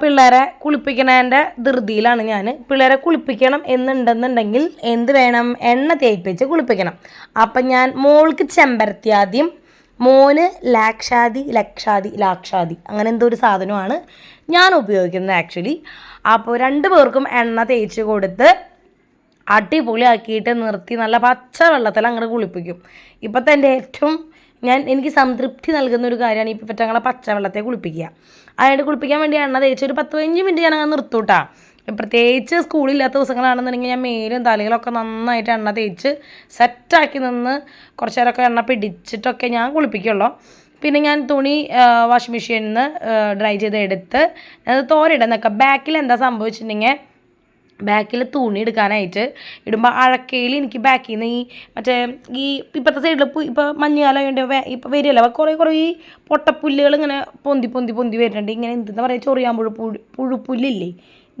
Speaker 1: പിള്ളേരെ കുളിപ്പിക്കണതിന്റെ ധൃതിയിലാണ് ഞാൻ പിള്ളേരെ കുളിപ്പിക്കണം എന്നുണ്ടെന്നുണ്ടെങ്കിൽ എന്ത് വേണം? എണ്ണ തേപ്പിച്ച് കുളിപ്പിക്കണം. അപ്പം ഞാൻ മോൾക്ക് ചെമ്പരത്തി ആദ്യം മോന് ലാക്ഷാദി ലക്ഷാദി ലാക്ഷാദി. അങ്ങനെ എന്തോ ഒരു സാധനമാണ് ഞാൻ ഉപയോഗിക്കുന്നത് ആക്ച്വലി അപ്പോൾ രണ്ട് പേർക്കും എണ്ണ തേച്ച് കൊടുത്ത് അടിപൊളിയാക്കിയിട്ട് നിർത്തി നല്ല പച്ച വെള്ളത്തിൽ അങ്ങോട്ട് കുളിപ്പിക്കും. ഇപ്പോഴത്തെ എന്റെ ഏറ്റവും ഞാൻ എനിക്ക് സംതൃപ്തി നൽകുന്ന ഒരു കാര്യമാണ് ഇപ്പോൾ പറ്റങ്ങളെ പച്ചവെള്ളത്തെ കുളിപ്പിക്കുക. അതിനായിട്ട് കുളിപ്പിക്കാൻ വേണ്ടി എണ്ണ തേച്ച് ഒരു പത്ത് പതിനഞ്ച് മിനിറ്റ് ഞാൻ അങ്ങനെ നിർത്തൂട്ടാ. പ്രത്യേകിച്ച് സ്കൂളില്ലാത്ത ദിവസങ്ങളാണെന്നുണ്ടെങ്കിൽ ഞാൻ മേലും തലയിലൊക്കെ നന്നായിട്ട് എണ്ണ തേച്ച് സെറ്റാക്കി നിന്ന് കുറച്ച് നേരമൊക്കെ എണ്ണ പിടിച്ചിട്ടൊക്കെ ഞാൻ കുളിപ്പിക്കുള്ളൂ. പിന്നെ ഞാൻ തുണി വാഷിംഗ് മെഷീനിൽ നിന്ന് ഡ്രൈ ചെയ്ത് എടുത്ത് അത് തോരയിടുന്നൊക്കെ ബാക്കിൽ എന്താ സംഭവിച്ചിട്ടുണ്ടെങ്കിൽ ബാക്കിൽ തുണി എടുക്കാനായിട്ട് ഇടുമ്പോൾ അഴക്കയിൽ എനിക്ക് ബാക്കിൽ നിന്ന് ഈ മറ്റേ ഈ ഇപ്പോഴത്തെ സൈഡിൽ ഇപ്പോൾ മഞ്ഞുകാലം വേണ്ടി ഇപ്പോൾ വരികയല്ല? അപ്പോൾ കുറേ കുറേ പൊട്ടപ്പുല്ലുകൾ ഇങ്ങനെ പൊന്തി പൊന്തി പൊന്തി വരുന്നുണ്ട്. ഇങ്ങനെ എന്തെന്ന് പറയുക ചൊറിയാൻ പുഴു പുഴുപ്പുല്ലില്ലേ?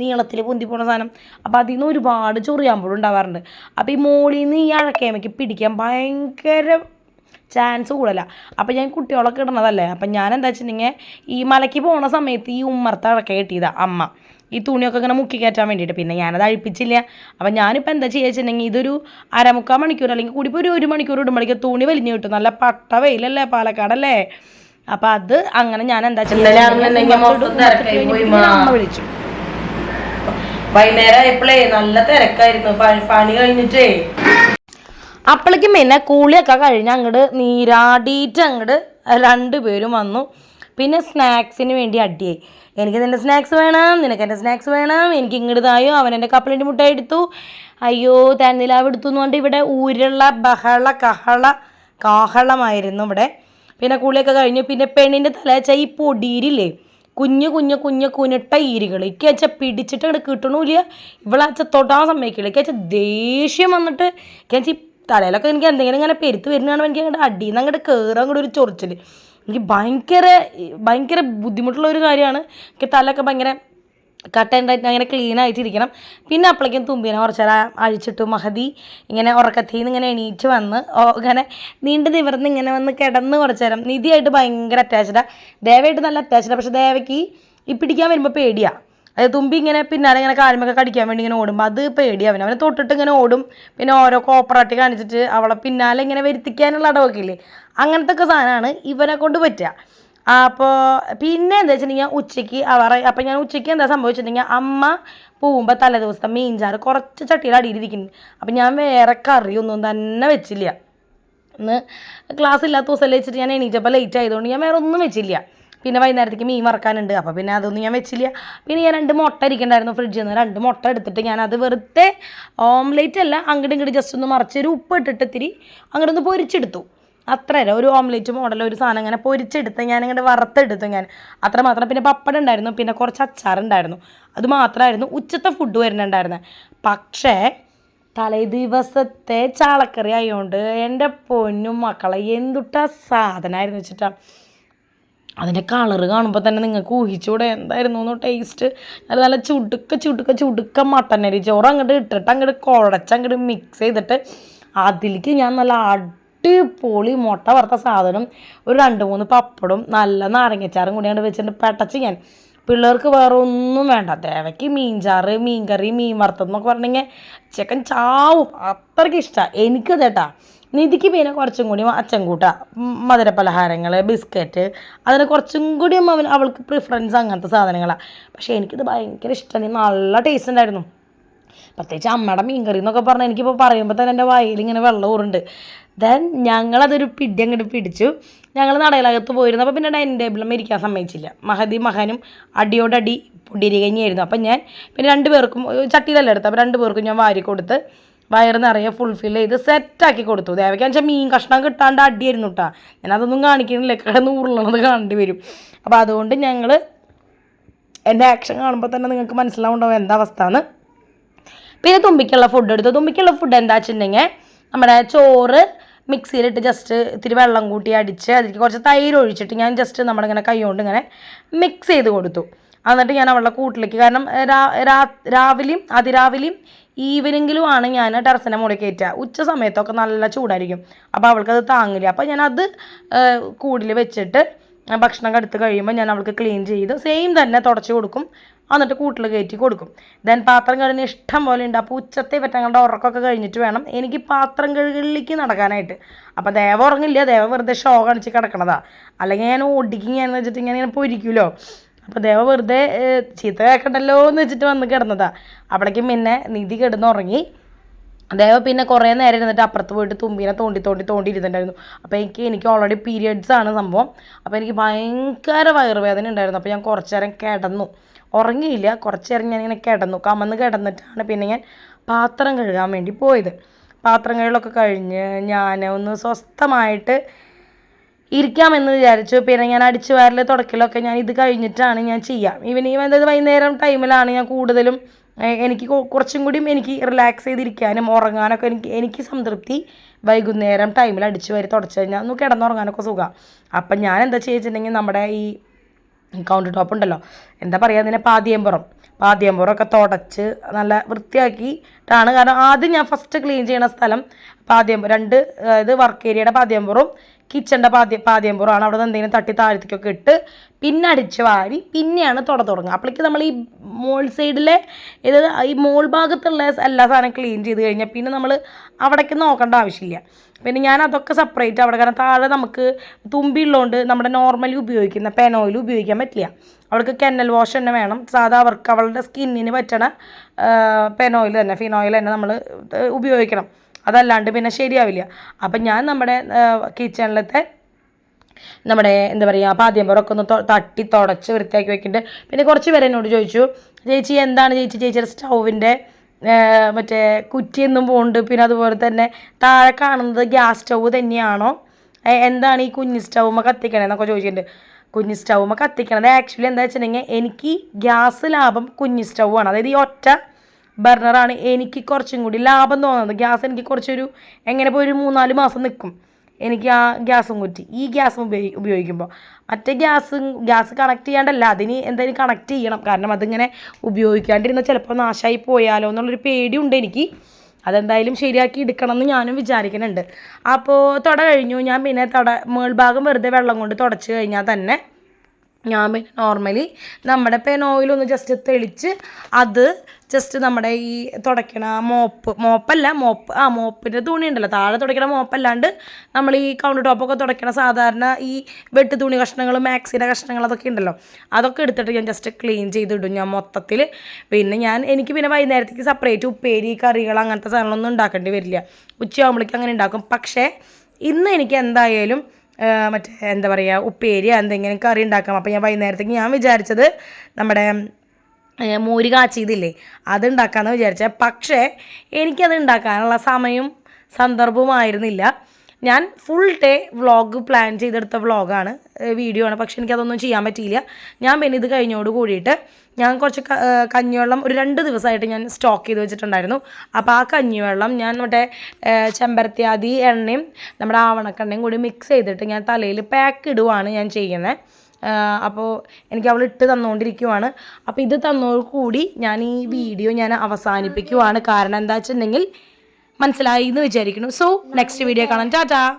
Speaker 1: നീളത്തിൽ പൊന്തി പോണ സാധനം. അപ്പോൾ അതിൽ നിന്ന് ഒരുപാട് ചൊറിയാമ്പുഴ ഉണ്ടാവാറുണ്ട്. അപ്പോൾ ഈ മോളിൽ നിന്ന് ഈ അഴക്കേമയ്ക്ക് പിടിക്കാൻ ഭയങ്കര ചാൻസ് കൂടുതല അപ്പം ഞാൻ കുട്ടികളൊക്കെ ഇടണതല്ലേ? അപ്പം ഞാൻ എന്താ വെച്ചിട്ടുണ്ടെങ്കിൽ ഈ മലയ്ക്ക് പോണ സമയത്ത് ഈ ഉമ്മർത്ത അഴക്ക കെട്ടിയതാ അമ്മ. ഈ തുണിയൊക്കെ ഇങ്ങനെ മുക്കി കയറ്റാൻ വേണ്ടിയിട്ട്. പിന്നെ ഞാനത് അഴിപ്പിച്ചില്ല. അപ്പം ഞാനിപ്പോൾ എന്താ ചെയ്യുക വെച്ചിട്ടുണ്ടെങ്കിൽ ഇതൊരു അരമുക്കാൽ മണിക്കൂർ അല്ലെങ്കിൽ കൂടി ഇപ്പോൾ ഒരു ഒരു മണിക്കൂർ ഇടുമ്പോഴേക്കും തുണി വലിഞ്ഞു കിട്ടും. നല്ല പട്ട വെയിലല്ലേ പാലക്കാടല്ലേ? അപ്പം അത് അങ്ങനെ ഞാൻ എന്താ അമ്മ വിളിച്ചു. വൈകുന്നേരം ആയപ്പോഴേ നല്ല തിരക്കായിരുന്നു. പണി കഴിഞ്ഞിട്ടേ. അപ്പോഴേക്കും പിന്നെ കൂളിയൊക്കെ കഴിഞ്ഞ് അങ്ങോട്ട് നീരാടിയിട്ട് അങ്ങോട്ട് രണ്ടുപേരും വന്നു. പിന്നെ സ്നാക്സിന് വേണ്ടി അടിയായി. എനിക്ക് നിന്റെ സ്നാക്സ് വേണം നിനക്ക് എന്റെ സ്നാക്സ് വേണം എനിക്ക് ഇങ്ങോട്ട് തായോ അവൻ എന്റെ കപ്പലിന്റെ മുട്ടായി എടുത്തു. അയ്യോ തന്നിലാവ് എടുത്തു എന്ന് പറഞ്ഞിട്ട് ഇവിടെ ഊരുള്ള ബഹള കഹള കാഹളമായിരുന്നു ഇവിടെ. പിന്നെ കുളിയൊക്കെ കഴിഞ്ഞു പിന്നെ പെണ്ണിന്റെ തല വെച്ചാൽ ഈ പൊടിയിരില്ലേ കുഞ്ഞു കുഞ്ഞു കുഞ്ഞു കുനിട്ട ഈരികൾ. എനിക്ക് വെച്ചാൽ പിടിച്ചിട്ട് കിട്ടണില്ല ഇവളാച്ച അച്ഛ സമ്മതിക്കില്ല. എനിക്ക് വെച്ചാൽ ദേഷ്യം വന്നിട്ട് എനിക്ക് വെച്ചാൽ തലയിലൊക്കെ എനിക്ക് എന്തെങ്കിലും ഇങ്ങനെ പെരുത്ത് വരുന്നതാണ് എനിക്ക് അങ്ങോട്ട് അടിയിൽ നിന്ന് അങ്ങോട്ട് കയറാൻ കൂടെ ഒരു ചൊറിച്ചിൽ എനിക്ക് ഭയങ്കര ഭയങ്കര ബുദ്ധിമുട്ടുള്ള ഒരു കാര്യമാണ്. എനിക്ക് തലയൊക്കെ ഭയങ്കര കട്ട് ആൻഡ് റൈറ്റ് അങ്ങനെ ക്ലീൻ ആയിട്ടിരിക്കണം. പിന്നെ അപ്പോഴേക്കും തുമ്പിനെ കുറച്ച് നേരം അഴിച്ചിട്ട് മഹതി ഇങ്ങനെ ഉറക്കത്തിൽ നിന്ന് ഇങ്ങനെ എണീറ്റ് വന്ന് ഇങ്ങനെ നീണ്ടു നിവർന്ന് ഇങ്ങനെ വന്ന് കിടന്ന് കുറച്ച് നേരം. നിധിയായിട്ട് ഭയങ്കര അറ്റാച്ച്ഡാണ് ദേവയായിട്ട് നല്ല അറ്റാച്ച്ഡാണ് പക്ഷെ ദേവയ്ക്ക് ഈ പിടിക്കാൻ വരുമ്പോൾ പേടിയാണ് അത് തുമ്പി ഇങ്ങനെ പിന്നാലെ ഇങ്ങനെ കാലുമൊക്കെ കടിക്കാൻ വേണ്ടി ഇങ്ങനെ ഓടുമ്പോൾ അത് പേടിയാവും അവനെ. തൊട്ടിട്ട് ഇങ്ങനെ ഓടും. പിന്നെ ഓരോ കോപ്പറാട്ടി കാണിച്ചിട്ട് അവളെ പിന്നാലെ ഇങ്ങനെ വരുത്തിക്കാനുള്ള അടവൊക്കെ ഇല്ലേ? അങ്ങനത്തെ ഒക്കെ സാധനമാണ് ഇവനെ കൊണ്ട് പറ്റുക. അപ്പോൾ പിന്നെ എന്താ വെച്ചിട്ടുണ്ടെങ്കിൽ ഉച്ചയ്ക്ക് അവർ അപ്പം ഞാൻ ഉച്ചയ്ക്ക് എന്താ സംഭവിച്ചിട്ടുണ്ടെങ്കിൽ അമ്മ പോകുമ്പോൾ തലേ ദിവസത്തെ മീൻചാറ് കുറച്ച് ചട്ടിയിൽ അടിയിലിരിക്കുന്നു. അപ്പം ഞാൻ വേറെ കറിയൊന്നും തന്നെ വെച്ചില്ല. ഇന്ന് ക്ലാസ് ഇല്ലാത്ത ദിവസം വെച്ചിട്ട് ഞാൻ എണീറ്റപ്പോൾ ലേറ്റ് ആയതുകൊണ്ട് ഞാൻ വേറെ ഒന്നും വെച്ചില്ല. പിന്നെ വൈകുന്നേരത്തേക്ക് മീൻ വറക്കാനുണ്ട്. അപ്പോൾ പിന്നെ അതൊന്നും ഞാൻ വെച്ചില്ല. പിന്നെ ഞാൻ രണ്ട് മുട്ട ഇരിക്കണ്ടായിരുന്നു ഫ്രിഡ്ജിൽ നിന്ന്. രണ്ട് മുട്ട എടുത്തിട്ട് ഞാൻ അത് വെറുതെ ഓംലേറ്റ് അല്ല അങ്ങോട്ടും ഇങ്ങോട്ട് ജസ്റ്റ് ഒന്ന് മറിച്ചൊരു ഉപ്പ് ഇട്ടിട്ട് ഇത്തിരി അങ്ങോട്ടൊന്ന് പൊരിച്ചെടുത്തു. അത്ര അല്ല ഒരു ഓംലെറ്റ് മോഡൽ ഒരു സാധനം ഇങ്ങനെ പൊരിച്ചെടുത്ത് ഞാൻ ഇങ്ങനെ വറുത്തെടുത്തു ഞാൻ. അത്ര മാത്രം. പിന്നെ പപ്പടം ഉണ്ടായിരുന്നു പിന്നെ കുറച്ച് അച്ചാറുണ്ടായിരുന്നു. അത് മാത്രമായിരുന്നു ഉച്ചത്തെ ഫുഡ് വരുന്നുണ്ടായിരുന്നത് പക്ഷേ തലേ ദിവസത്തെ ചാളക്കറി ആയതുകൊണ്ട് എന്റെ പൊന്നും മക്കളെ എന്തുട്ടാ സാധനമായിരുന്നു വെച്ചിട്ടാ. അതിന്റെ കളറ് കാണുമ്പോൾ തന്നെ നിങ്ങൾക്ക് ഊഹിച്ചൂടെ എന്തായിരുന്നു ടേസ്റ്റ് നല്ല നല്ല ചുടുക്ക ചുടുക്ക ചുടുക്ക മട്ടൻ അരി ചോറ് അങ്ങോട്ട് ഇട്ടിട്ട് അങ്ങോട്ട് കുഴച്ച് അങ്ങോട്ട് മിക്സ് ചെയ്തിട്ട് അതിലേക്ക് ഞാൻ നല്ല അടിപൊളി മുട്ട വറുത്ത സാധനം ഒരു രണ്ട് മൂന്ന് പപ്പടും നല്ല നാരങ്ങച്ചാറും കൂടി അങ്ങോട്ട് വെച്ചിട്ട് പെട്ടച്ച് ഞാൻ. പിള്ളേർക്ക് വേറെ ഒന്നും വേണ്ട. ദേവയ്ക്ക് മീൻചാറ് മീൻകറി മീൻ വറുത്തത് എന്നൊക്കെ പറഞ്ഞെങ്കിൽ ചിക്കൻ ചാവും. അത്രയ്ക്ക് ഇഷ്ടമാണ് എനിക്കതേട്ടാ നിധിക്ക് പിന്നെ കുറച്ചും കൂടി അച്ഛൻ കൂട്ട. മധുര പലഹാരങ്ങൾ ബിസ്ക്കറ്റ് അതിന് കുറച്ചും കൂടി അവൻ അവൾക്ക് പ്രിഫറൻസ് അങ്ങനത്തെ സാധനങ്ങളാണ് പക്ഷേ എനിക്കിത് ഭയങ്കര ഇഷ്ടം. നല്ല ടേസ്റ്റ് ഉണ്ടായിരുന്നു പ്രത്യേകിച്ച് അമ്മയുടെ മീൻകറി എന്നൊക്കെ പറഞ്ഞാൽ എനിക്കിപ്പോൾ പറയുമ്പോൾ തന്നെ എന്റെ വായിൽ ഇങ്ങനെ വെള്ളം ഊറുണ്ട്. ദെൻ ഞങ്ങളതൊരു പിടി അങ്ങോട്ട് പിടിച്ചു. ഞങ്ങൾ നടയിലകത്ത് പോയിരുന്നു. അപ്പോൾ പിന്നെ ഡൈനിങ് ടേബിളും ഇരിക്കാൻ സമ്മതിച്ചില്ല. മഹതി മഹാനും അടിയോടടി പൊടിയരി കഞ്ഞിയായിരുന്നു അപ്പം ഞാൻ പിന്നെ രണ്ട് പേർക്കും ചട്ടിയിലല്ല എടുത്തു അപ്പോൾ രണ്ട് പേർക്കും ഞാൻ വാരി കൊടുത്ത് വയറ് നിറയെ ഫുൾഫിൽ ചെയ്ത് സെറ്റാക്കി കൊടുത്തു. ദേവയ്ക്ക് വെച്ചാൽ മീൻ കഷ്ണം കിട്ടാണ്ട് അടിയായിരുന്നു കേട്ടോ ഞാൻ അതൊന്നും കാണിക്കുന്നില്ല കിടന്ന് ഉരുളണത് കാണേണ്ടി വരും. അപ്പോൾ അതുകൊണ്ട് ഞങ്ങൾ എന്റെ ആക്ഷൻ കാണുമ്പോൾ തന്നെ നിങ്ങൾക്ക് മനസ്സിലാവുണ്ടാവും എന്താ അവസ്ഥ എന്ന് പിന്നെ തുമ്പിക്കുള്ള ഫുഡ് എടുത്തു. തുമ്പിക്കുള്ള ഫുഡ് എന്താ വെച്ചിട്ടുണ്ടെങ്കിൽ നമ്മുടെ ചോറ് മിക്സിയിലിട്ട് ജസ്റ്റ് ഇത്തിരി വെള്ളം കൂട്ടി അടിച്ച് അതിലേക്ക് കുറച്ച് തൈര് ഒഴിച്ചിട്ട് ഞാൻ ജസ്റ്റ് നമ്മുടെ ഇങ്ങനെ കൈ കൊണ്ട് ഇങ്ങനെ മിക്സ് ചെയ്ത് കൊടുത്തു. എന്നിട്ട് ഞാൻ അവളുടെ കൂട്ടിലേക്ക് കാരണം രാവിലെയും അതിരാവിലെയും ഈവനിങ്ങിലും ആണ് ഞാൻ ടെറസിന്റെ മുകളിൽ കയറ്റുക. ഉച്ച സമയത്തൊക്കെ നല്ല ചൂടായിരിക്കും. അപ്പോൾ അവൾക്കത് താങ്ങില്ല. അപ്പോൾ ഞാനത് കൂടിൽ വെച്ചിട്ട് ഭക്ഷണം എടുത്ത് കഴിയുമ്പോൾ ഞാൻ അവൾക്ക് ക്ലീൻ ചെയ്ത് സെയിം തന്നെ തുടച്ച് കൊടുക്കും. എന്നിട്ട് കൂട്ടിൽ കയറ്റി കൊടുക്കും. ദെൻ പാത്രം കഴുകുന്ന ഇഷ്ടം പോലെ ഉണ്ട്. അപ്പോൾ ഉച്ചത്തെ പറ്റങ്ങളുടെ ഉറക്കമൊക്കെ കഴിഞ്ഞിട്ട് വേണം എനിക്ക് പാത്രം കഴുകലിലേക്ക് നടക്കാനായിട്ട്. അപ്പോൾ ദേവ ഉറങ്ങില്ല. ദേവ വെറുതെ ഷോ കാണിച്ച് കിടക്കണതാ. അല്ലെങ്കിൽ ഞാൻ ഓടിക്കും ഞാൻ വെച്ചിട്ട് ഇങ്ങനെ ഇങ്ങനെ പൊരിക്കുമല്ലോ അപ്പോൾ ദേവ വെറുതെ ചീത്ത കേൾക്കണ്ടല്ലോ എന്ന് വെച്ചിട്ട് വന്ന് കിടന്നതാ. അപ്പോഴേക്കും പിന്നെ നിധി കിടന്നുറങ്ങി. ദേവ പിന്നെ കുറേ നേരം ഇരുന്നിട്ട് അപ്പുറത്ത് പോയിട്ട് തുമ്പീനെ തോണ്ടി തോണ്ടി തോണ്ടി ഇരുന്നിട്ടുണ്ടായിരുന്നു. അപ്പോൾ എനിക്ക് എനിക്ക് ഓൾറെഡി പീരിയഡ്സ് ആണ് സംഭവം. അപ്പോൾ എനിക്ക് ഭയങ്കര വയറുവേദന ഉണ്ടായിരുന്നു. അപ്പോൾ ഞാൻ കുറച്ച് നേരം കിടന്നു. ഉറങ്ങിയില്ല. കുറച്ച് നേരം ഞാനിങ്ങനെ കിടന്നു. കമന്ന് കിടന്നിട്ടാണ് പിന്നെ ഞാൻ പാത്രം കഴുകാൻ വേണ്ടി പോയത്. പാത്രം കഴുകലൊക്കെ കഴിഞ്ഞ് ഞാൻ ഒന്ന് സ്വസ്ഥമായിട്ട് ഇരിക്കാമെന്ന് വിചാരിച്ചു. പിന്നെ ഞാൻ അടിച്ചു വാരൽ തുടക്കലൊക്കെ ഞാൻ ഇത് കഴിഞ്ഞിട്ടാണ് ഞാൻ ചെയ്യാം. ഈവനിങ് അതായത് വൈകുന്നേരം ടൈമിലാണ് ഞാൻ കൂടുതലും എനിക്ക് കുറച്ചും കൂടിയും എനിക്ക് റിലാക്സ് ചെയ്തിരിക്കാനും ഉറങ്ങാനൊക്കെ എനിക്ക് എനിക്ക് സംതൃപ്തി വൈകുന്നേരം ടൈമിൽ അടിച്ചു വരി തുടച്ച് കഴിഞ്ഞാൽ ഒന്ന് കിടന്നുറങ്ങാനൊക്കെ സുഖമാണ് അപ്പം ഞാൻ എന്താ ചെയ്തിട്ടുണ്ടെങ്കിൽ നമ്മുടെ ഈ കൗണ്ടർ ടോപ്പ് ഉണ്ടല്ലോ എന്താ പറയുക അതിനെ പാതിയമ്പുറം. പാതിയമ്പുറമൊക്കെ തുടച്ച് നല്ല വൃത്തിയാക്കിയിട്ടാണ്. കാരണം ആദ്യം ഞാൻ ഫസ്റ്റ് ക്ലീൻ ചെയ്യണ സ്ഥലം പാതിയമ്പുറം. രണ്ട് അതായത് വർക്ക് ഏരിയയുടെ പാതിയമ്പുറവും കിച്ചന്റെ പാദ്യ പാതിയമ്പുറമാണ് അവിടെ നിന്ന് എന്തെങ്കിലും തട്ടി താഴ്ത്തിക്കൊക്കെ ഇട്ട് പിന്നെ അടിച്ച് വാരി പിന്നെയാണ് തുട തുടങ്ങുക. അപ്പോഴേക്ക് നമ്മൾ ഈ മോൾ സൈഡിലെ ഇത് ഈ മോൾ ഭാഗത്തുള്ള എല്ലാ സാധനം ക്ലീൻ ചെയ്ത് കഴിഞ്ഞാൽ പിന്നെ നമ്മൾ അവിടേക്ക് നോക്കേണ്ട ആവശ്യമില്ല. പിന്നെ ഞാൻ അതൊക്കെ സെപ്പറേറ്റ് അവിടെ കാരണം താഴെ നമുക്ക് തുമ്പി ഉള്ളതുകൊണ്ട് നമ്മുടെ നോർമലി ഉപയോഗിക്കുന്ന പെനോയിൽ ഉപയോഗിക്കാൻ പറ്റില്ല. അവൾക്ക് കെന്നൽ വാഷ് തന്നെ വേണം. സാധാ അവർക്ക് അവളുടെ സ്കിന്നിന് പറ്റണ പെനോയിൽ തന്നെ ഫിനോയിൽ തന്നെ നമ്മൾ ഉപയോഗിക്കണം. അതല്ലാണ്ട് പിന്നെ ശരിയാവില്ല. അപ്പം ഞാൻ നമ്മുടെ കിച്ചണിലത്തെ നമ്മുടെ എന്താ പറയുക പാദ്യമ്പറൊക്കെ ഒന്ന് തൊ- തട്ടി തുടച്ച് വൃത്തിയാക്കി വെക്കുന്നുണ്ട് പിന്നെ കുറച്ച് പേര് എന്നോട് ചോദിച്ചു ചേച്ചി എന്താണ് ചേച്ചി ചേച്ചിയുടെ സ്റ്റൗവിന്റെ മറ്റേ കുറ്റിയൊന്നും പോകുന്നുണ്ട് പിന്നെ അതുപോലെ തന്നെ താഴെ കാണുന്നത് ഗ്യാസ് സ്റ്റൗവ് തന്നെയാണോ? എന്താണ് ഈ കുഞ്ഞ് സ്റ്റൗമ്മ കത്തിക്കണേന്നൊക്കെ ചോദിച്ചിട്ടുണ്ട്. കുഞ്ഞി സ്റ്റൗമ്മ കത്തിക്കണത് ആക്ച്വലി എന്താ വെച്ചിട്ടുണ്ടെങ്കിൽ എനിക്ക് ഗ്യാസ് ലാഭം കുഞ്ഞി സ്റ്റൗവാണ് അതായത് ഈ ഒറ്റ ബർണറാണ്. എനിക്ക് കുറച്ചും കൂടി ലാഭം തോന്നുന്നത്. ഗ്യാസ് എനിക്ക് കുറച്ചൊരു എങ്ങനെ പോയി ഒരു മൂന്നാൽ മാസം നിൽക്കും എനിക്ക് ആ ഗ്യാസും കുറ്റി. ഈ ഗ്യാസും ഉപയോഗി ഉപയോഗിക്കുമ്പോൾ മറ്റേ ഗ്യാസ് ഗ്യാസ് കണക്ട് ചെയ്യാണ്ടല്ല അതിന് എന്തായാലും കണക്ട് ചെയ്യണം. കാരണം അതിങ്ങനെ ഉപയോഗിക്കാണ്ടിരുന്നാൽ ചിലപ്പോൾ നാശമായി പോയാലോ എന്നുള്ളൊരു പേടിയുണ്ട് എനിക്ക്. അതെന്തായാലും ശരിയാക്കി എടുക്കണം എന്ന് ഞാനും വിചാരിക്കുന്നുണ്ട്. അപ്പോൾ തുട കഴിഞ്ഞു. ഞാൻ പിന്നെ തുട മേൾഭാഗം വെറുതെ വെള്ളം കൊണ്ട് തുടച്ച് കഴിഞ്ഞാൽ തന്നെ ഞാൻ പിന്നെ നോർമലി നമ്മുടെ പേന ഓയിലൊന്ന് ജസ്റ്റ് തെളിച്ച് അത് ജസ്റ്റ് നമ്മുടെ ഈ തുടയ്ക്കണ മോപ്പ് മോപ്പല്ല മോപ്പ് ആ മോപ്പിന്റെ തുണി ഉണ്ടല്ലോ താഴെ തുടയ്ക്കണ മോപ്പല്ലാണ്ട് നമ്മൾ ഈ കൗണ്ടർ ടോപ്പൊക്കെ തുടയ്ക്കണ സാധാരണ ഈ വെട്ട് തുണി കഷ്ണങ്ങൾ മാക്സിന്റെ കഷ്ണങ്ങൾ അതൊക്കെ ഉണ്ടല്ലോ അതൊക്കെ എടുത്തിട്ട് ഞാൻ ജസ്റ്റ് ക്ലീൻ ചെയ്തിടും ഞാൻ മൊത്തത്തിൽ പിന്നെ ഞാൻ എനിക്ക് പിന്നെ വൈകുന്നേരത്തേക്ക് സെപ്പറേറ്റ് ഉപ്പേരി കറികൾ അങ്ങനത്തെ സാധനങ്ങളൊന്നും ഉണ്ടാക്കേണ്ടി വരില്ല. ഉച്ചയാകുമ്പോഴേക്കും അങ്ങനെ ഉണ്ടാക്കും. പക്ഷേ ഇന്ന് എനിക്ക് എന്തായാലും മറ്റേ എന്താ പറയുക ഉപ്പേരി എന്തെങ്കിലും കറി ഉണ്ടാക്കാം. അപ്പോൾ ഞാൻ വൈകുന്നേരത്തേക്ക് ഞാൻ വിചാരിച്ചത് നമ്മുടെ മോര് കാച്ചിയതില്ലേ അത് ഉണ്ടാക്കാമെന്ന് വിചാരിച്ചത് പക്ഷേ എനിക്കത് ഉണ്ടാക്കാനുള്ള സമയവും സന്ദർഭവുമായിരുന്നില്ല ഞാൻ ഫുൾ ഡേ വ്ളോഗ് പ്ലാൻ ചെയ്തെടുത്ത വ്ളോഗാണ് വീഡിയോ ആണ്. പക്ഷെ എനിക്കതൊന്നും ചെയ്യാൻ പറ്റിയില്ല. ഞാൻ പിന്നെ ഇത് കഴിഞ്ഞോട് കൂടിയിട്ട് ഞാൻ കുറച്ച് കഞ്ഞിവെള്ളം ഒരു രണ്ട് ദിവസമായിട്ട് ഞാൻ സ്റ്റോക്ക് ചെയ്ത് വെച്ചിട്ടുണ്ടായിരുന്നു. അപ്പോൾ ആ കഞ്ഞിവെള്ളം ഞാൻ മറ്റേ ചെമ്പരത്തിയാതി എണ്ണയും നമ്മുടെ ആവണക്കെണ്ണയും കൂടി മിക്സ് ചെയ്തിട്ട് ഞാൻ തലയിൽ പാക്ക് ഇടുവാണ് ഞാൻ ചെയ്യുന്നത് അപ്പോൾ എനിക്ക് അവൾ ഇട്ട് തന്നുകൊണ്ടിരിക്കുവാണ് അപ്പോൾ ഇത് തന്നോട് കൂടി ഞാൻ ഈ വീഡിയോ ഞാൻ അവസാനിപ്പിക്കുവാണ്. കാരണം എന്താ വെച്ചിട്ടുണ്ടെങ്കിൽ മനസ്സിലായി എന്ന് വിചാരിക്കുന്നു. സോ നെക്സ്റ്റ് വീഡിയോ കാണാം. ടാറ്റാ.